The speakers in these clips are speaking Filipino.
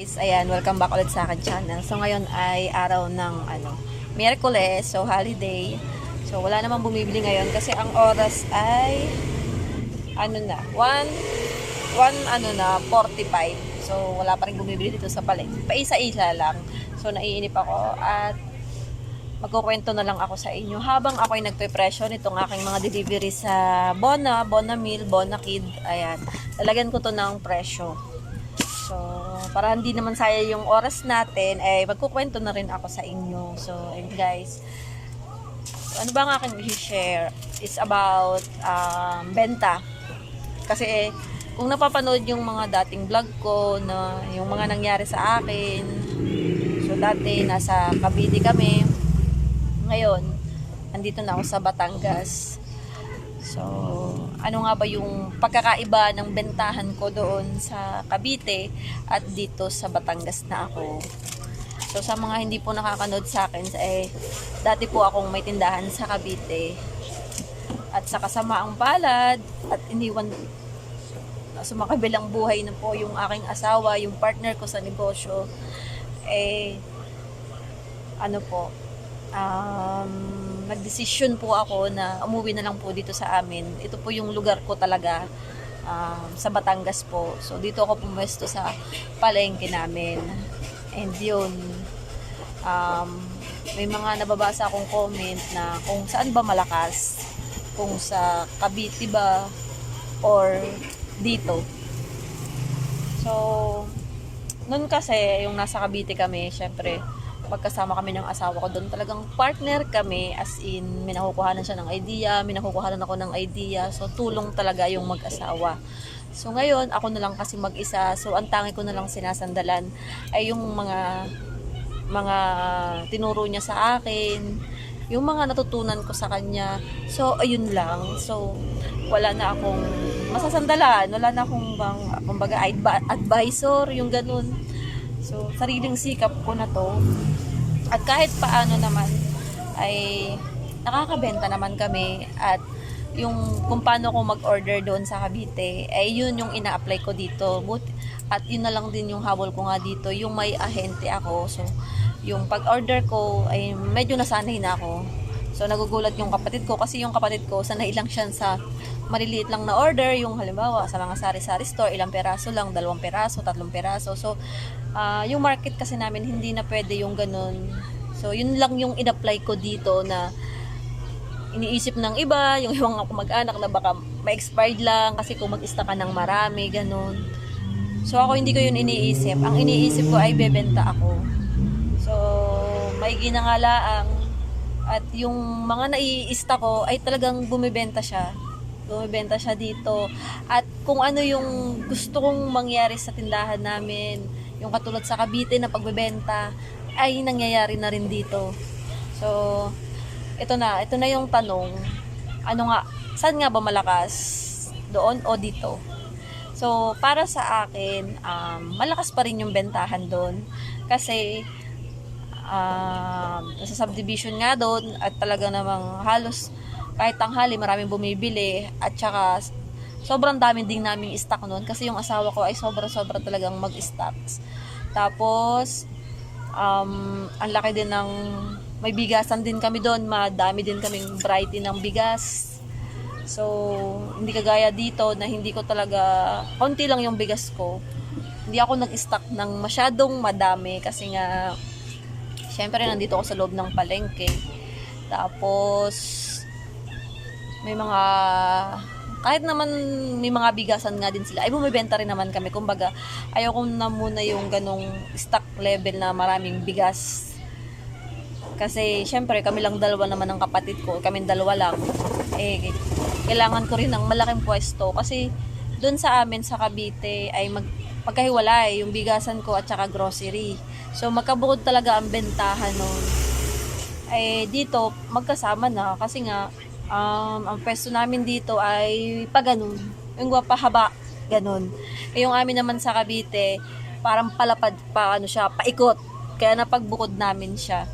Guys, ayan, welcome back ulit sa akin channel. So ngayon ay araw ng ano, Miyerkules, so holiday. So wala namang bumibili ngayon kasi ang oras ay ano na, 1 1 ano na 45. So wala pa rin bumibili dito sa palengke. Paisa-isa lang. So naiinip ako at magkukwento na lang ako sa inyo habang ako ay nagpe-presyo nitong aking mga delivery sa Bona, Bona Meal, Bona Kid. Ayan, lalagyan ko to ng presyo. Para hindi naman sayang yung oras natin, eh, magkukwento na rin ako sa inyo. So, and guys, ano ba ang aking i-share? It's about um, benta. Kasi, kung napapanood yung mga dating vlog ko, na yung mga nangyari sa akin, so dati nasa Cavite kami, ngayon, andito na ako sa Batangas. So, ano nga ba yung pagkakaiba ng bentahan ko doon sa Cavite at dito sa Batangas na ako? So, sa mga hindi po nakakanood sa akin, eh, dati po akong may tindahan sa Cavite. At sa kasamaang palad, at iniwan sa makabilang buhay na po yung aking asawa, yung partner ko sa negosyo, eh, ano po, um, nagdesisyon po ako na umuwi na lang po dito sa amin. Ito po yung lugar ko talaga um, sa Batangas po. So dito ako pumwesto sa palengke namin. And yun, um, may mga nababasa akong comment na kung saan ba malakas. Kung sa Cavite ba or dito. So, noon kasi, yung nasa Cavite kami, syempre, magkasama kami ng asawa ko doon. Talagang partner kami, as in, may nakukuhanan siya ng idea, may nakukuhanan ako ng idea. So, tulong talaga yung mag-asawa. So, ngayon, ako na lang kasi mag-isa. So, ang tangi ko na lang sinasandalan ay yung mga mga tinuro niya sa akin, yung mga natutunan ko sa kanya. So, ayun lang. So, wala na akong masasandalan. Wala na akong bang, kumbaga, advi- advisor, yung ganun. So, sariling sikap ko na to. At kahit paano naman, ay nakakabenta naman kami. At yung kung paano ko mag-order doon sa Cavite, ay yun yung ina-apply ko dito. But, at yun na lang din yung habol ko nga dito, yung may ahente ako. So, yung pag-order ko ay medyo nasanay na ako. So, nagugulat yung kapatid ko kasi yung kapatid ko, sanay lang siya sa maliliit lang na order. Yung halimbawa, sa mga sari-sari store, ilang peraso lang, dalawang peraso, tatlong peraso. So, ah, yung market kasi namin, hindi na pwede yung ganun. So, yun lang yung in-apply ko dito na iniisip ng iba, yung ibang mag-anak na baka ma-expired lang kasi kung mag-ista ka ng marami, ganun. So, ako hindi ko yun iniisip. Ang iniisip ko ay bebenta ako. So, may ginangalaang at yung mga naiista ko ay talagang bumibenta siya. Bumibenta siya dito. At kung ano yung gusto kong mangyari sa tindahan namin, yung katulad sa Cavite na pagbebenta, ay nangyayari na rin dito. So, ito na, ito na yung tanong. Ano nga, saan nga ba malakas? Doon o dito? So, para sa akin, um, malakas pa rin yung bentahan doon. Kasi, um, sa subdivision nga doon at talaga namang halos kahit tanghali maraming bumibili at saka sobrang dami din naming stock noon kasi yung asawa ko ay sobra-sobra talagang mag-stocks. Tapos um, ang laki din ng may bigasan din kami doon, madami din kaming variety ng bigas. So, hindi kagaya dito na hindi ko talaga, konti lang yung bigas ko. Hindi ako nag-stock ng masyadong madami kasi nga, syempre nandito ako sa loob ng palengke. Tapos, may mga, kahit naman may mga bigasan nga din sila, ay bumibenta rin naman kami. Kumbaga, ayaw ko na muna yung ganong stock level na maraming bigas. Kasi, syempre, kami lang dalawa naman ng kapatid ko. Kami dalawa lang. Eh, kailangan ko rin ng malaking pwesto. Kasi, doon sa amin sa Cavite ay mag, magkahiwalay yung bigasan ko at saka grocery. So, magkabukod talaga ang bentahan nun. Eh, dito, magkasama na. Kasi nga, um, ang pwesto namin dito ay pa ganun. Yung pahaba, ganun. Eh, yung amin naman sa Cavite, parang palapad pa, ano siya, paikot. Kaya napagbukod namin siya.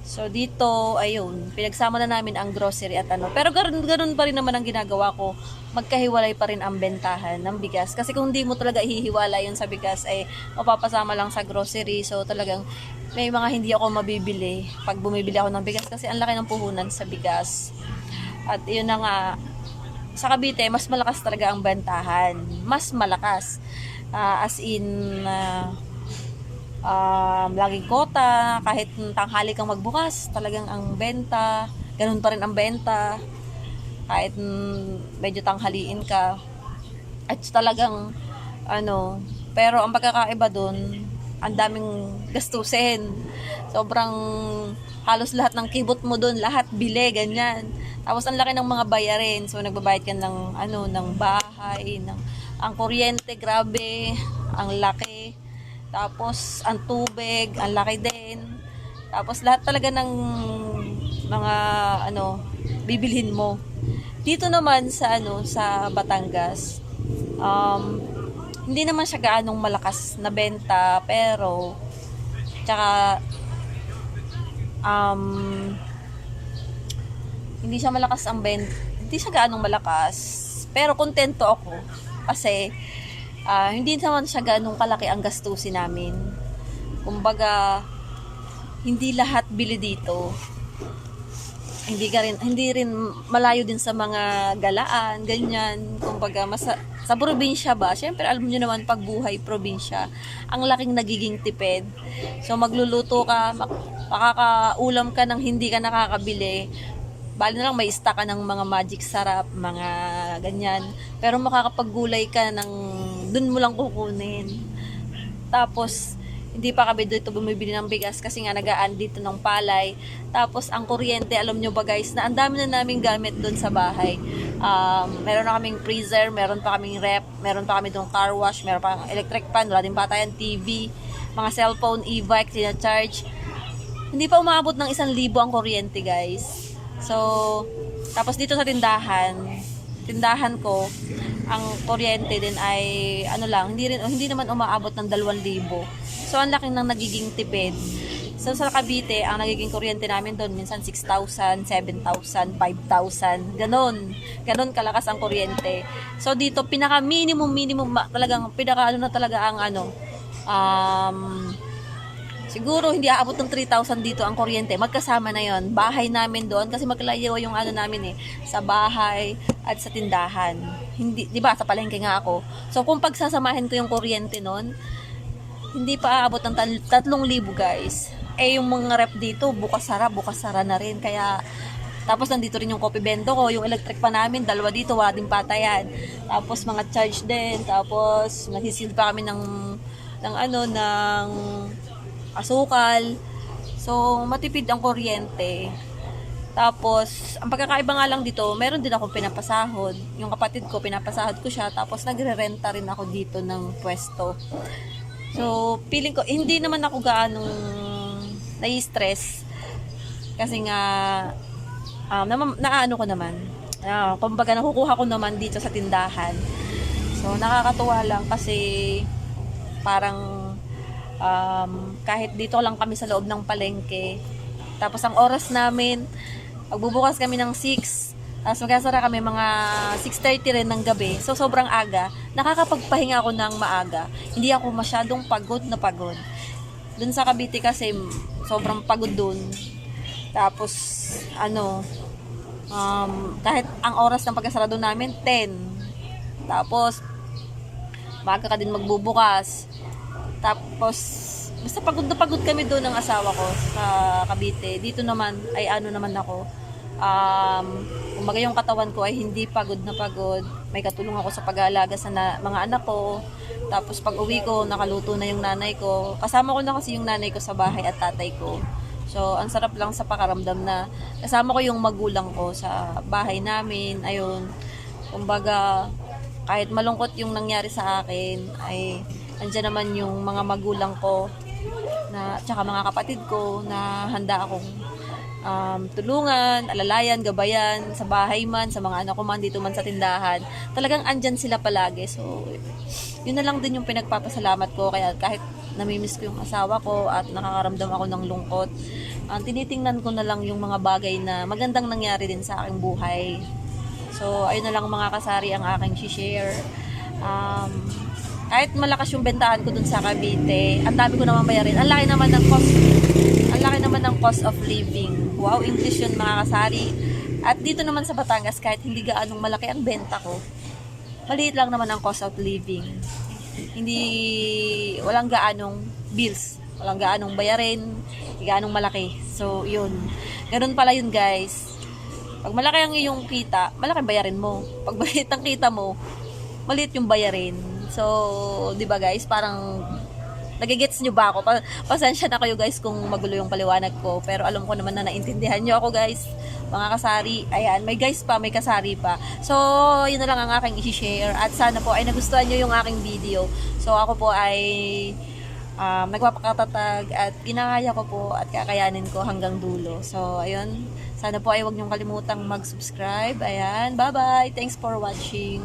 So dito, ayun, pinagsama na namin ang grocery at ano. Pero ganun, ganun pa rin naman ang ginagawa ko. Magkahiwalay pa rin ang bentahan ng bigas. Kasi kung di mo talaga ihihiwala yun sa bigas, ay mapapasama lang sa grocery. So talagang may mga hindi ako mabibili pag bumibili ako ng bigas. Kasi ang laki ng puhunan sa bigas. At yun na nga, sa Cavite, mas malakas talaga ang bentahan. Mas malakas. Ah, as in, ah, um, laging kota, kahit tanghali kang magbukas, talagang ang benta, ganun pa rin ang benta, kahit medyo tanghaliin ka, at talagang, ano, pero ang pagkakaiba dun, ang daming gastusin. Sobrang halos lahat ng kibot mo dun, lahat bili, ganyan. Tapos ang laki ng mga bayarin. So nagbabayad ka ng ano, ng bahay, ng ang kuryente, grabe, ang laki. Tapos, ang tubig, ang laki din. Tapos, lahat talaga ng mga, ano, bibilhin mo. Dito naman sa, ano, sa Batangas, um, hindi naman siya gaanong malakas na benta, pero, tsaka, um, hindi siya malakas ang benta, hindi siya gaanong malakas, pero kontento ako, kasi, Ah, hindi naman siya ganong kalaki ang gastusin namin. Kumbaga, hindi lahat bili dito. Hindi ka rin, hindi rin malayo din sa mga galaan, ganyan. Kumbaga, mas, sa probinsya ba, syempre alam niyo naman pag buhay probinsya, ang laking nagiging tipid. So magluluto ka, mak- makakaulam ka ng hindi ka nakakabili, bali na lang may stock ka ng mga magic sarap, mga ganyan. Pero makakapaggulay ka ng dun mo lang kukunin. Tapos, hindi pa kami dito bumibili ng bigas kasi nga nagaan dito ng palay. Tapos, ang kuryente, alam nyo ba guys, na ang dami na naming gamit doon sa bahay. Um, meron na kaming freezer, meron pa kaming rep, meron pa kami doon car wash, meron pa electric pan, wala din batayan, TV, mga cellphone, e-bike, tina-charge. Hindi pa umabot ng isang libo ang kuryente guys. So, tapos dito sa tindahan, tindahan ko, ang kuryente din ay ano lang, hindi rin hindi naman umaabot ng 2,000. So ang laki ng nagiging tipid. So sa Cavite, ang nagiging kuryente namin doon minsan 6,000, 7,000, 5,000, ganon. Ganon kalakas ang kuryente. So dito pinaka minimum minimum talagang pinaka ano na talaga ang ano um Siguro hindi aabot ng 3,000 dito ang kuryente. Magkasama na 'yon. Bahay namin doon kasi maglayo yung ano namin eh sa bahay at sa tindahan. Hindi 'di ba sa palengke nga ako. So kung pagsasamahin ko yung kuryente noon, hindi pa aabot ng tal- 3,000 guys. Eh yung mga rep dito bukas sara, bukas sara na rin kaya tapos nandito rin yung coffee bendo ko, yung electric pa namin, dalawa dito, wala din patayan. Tapos mga charge din, tapos nagsisil pa kami ng ng ano ng asukal. So, matipid ang kuryente. Tapos, ang pagkakaiba nga lang dito, meron din akong pinapasahod. Yung kapatid ko, pinapasahod ko siya. Tapos, nagre-renta rin ako dito ng pwesto. So, feeling ko, hindi naman ako gaanong nai-stress. Kasi nga, um, na, naano ko naman. Uh, kumbaga, nakukuha ko naman dito sa tindahan. So, nakakatuwa lang kasi parang um, kahit dito lang kami sa loob ng palengke. Tapos ang oras namin, magbubukas kami ng 6, tapos magkasara kami mga 6.30 rin ng gabi. So sobrang aga. Nakakapagpahinga ako ng maaga. Hindi ako masyadong pagod na pagod. Dun sa Cavite kasi sobrang pagod dun. Tapos ano, um, kahit ang oras ng pagkasarado namin 10. Tapos maaga ka din magbubukas. Tapos, basta pagod na pagod kami doon ng asawa ko sa Cavite. Dito naman, ay ano naman ako. Um, kumbaga yung katawan ko ay hindi pagod na pagod. May katulong ako sa pag-aalaga sa na, mga anak ko. Tapos pag uwi ko, nakaluto na yung nanay ko. Kasama ko na kasi yung nanay ko sa bahay at tatay ko. So, ang sarap lang sa pakaramdam na kasama ko yung magulang ko sa bahay namin. Ayun, kumbaga, kahit malungkot yung nangyari sa akin, ay andyan naman yung mga magulang ko na tsaka mga kapatid ko na handa akong um, tulungan, alalayan, gabayan sa bahay man, sa mga anak ko man dito man sa tindahan. Talagang andyan sila palagi. So, yun na lang din yung pinagpapasalamat ko kaya kahit namimiss ko yung asawa ko at nakakaramdam ako ng lungkot. Ang tinitingnan ko na lang yung mga bagay na magandang nangyari din sa aking buhay. So, ayun na lang mga kasari ang aking share. Um, kahit malakas yung bentahan ko dun sa Cavite, ang dami ko naman bayarin. Ang laki naman ng cost, ang laki naman ng cost of living. Wow, English yun mga kasari. At dito naman sa Batangas, kahit hindi gaanong malaki ang benta ko, maliit lang naman ang cost of living. Hindi, walang gaanong bills. Walang gaanong bayarin, hindi gaanong malaki. So, yun. Ganun pala yun, guys. Pag malaki ang iyong kita, malaki bayarin mo. Pag maliit ang kita mo, maliit yung bayarin. So, 'di ba guys, parang nagigets nyo ba ako? Pa- pasensya na kayo guys kung magulo yung paliwanag ko. Pero alam ko naman na naintindihan nyo ako guys. Mga kasari. Ayan, may guys pa, may kasari pa. So, yun na lang ang aking i-share. At sana po ay nagustuhan nyo yung aking video. So, ako po ay um, nagpapakatatag at ginakaya ko po at kakayanin ko hanggang dulo. So, ayun. Sana po ay huwag niyong kalimutang mag-subscribe. Ayan. Bye-bye. Thanks for watching.